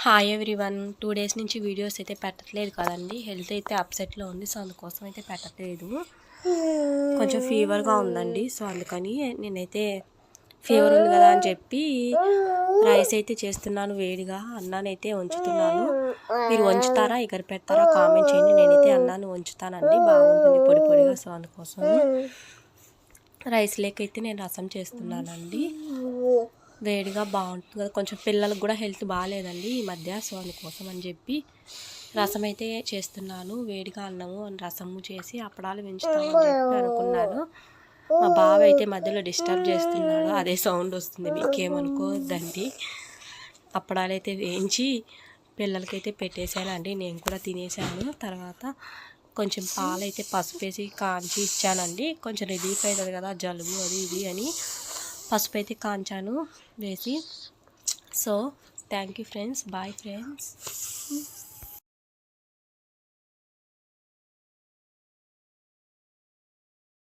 Hi everyone two days నుంచి videos అయితే పెట్టట్లేదు కదండి. హెల్త్ అయితే అప్సెట్లో ఉంది సో అందుకోసం అయితే పెట్టట్లేదు. కొంచెం ఫీవర్గా ఉందండి సో అందుకని నేనైతే ఫీవర్ ఉంది కదా అని చెప్పి రైస్ అయితే చేస్తున్నాను వేడిగా అన్నానైతే ఉంచుతున్నాను మీరు వంచుతారా ఎగర పెడతారా కామెంట్ చేయండి. నేనైతే అన్నాను వంచుతానండి. బాగుంటుంది పొడి పొడిగా సో అందుకోసం రైస్ లేకైతే నేను రసం చేస్తున్నానండి. వేడిగా బాగుంటుంది కదా. కొంచెం పిల్లలకు కూడా హెల్త్ బాగాలేదండి ఈ మధ్య సో అందుకోసం అని చెప్పి రసం అయితే చేస్తున్నాను. వేడిగా అన్నము రసము చేసి అప్పడాలు పెంచుతామని చెప్పి అనుకున్నాను. మా బావ అయితే మధ్యలో డిస్టర్బ్ చేస్తున్నాడు. అదే సౌండ్ వస్తుంది. మీకేమనుకోవద్దండి. అప్పడాలు అయితే వేయించి పిల్లలకైతే పెట్టేశానండి. నేను కూడా తినేసాను తర్వాత కొంచెం పాలైతే పసుపు వేసి కాంచి ఇచ్చానండి. కొంచెం రిలీఫ్ అవుతుంది కదా జలుబు అది ఇది అని. పసుపు అయితే కాంచాను వేసి. So thank you friends bye friends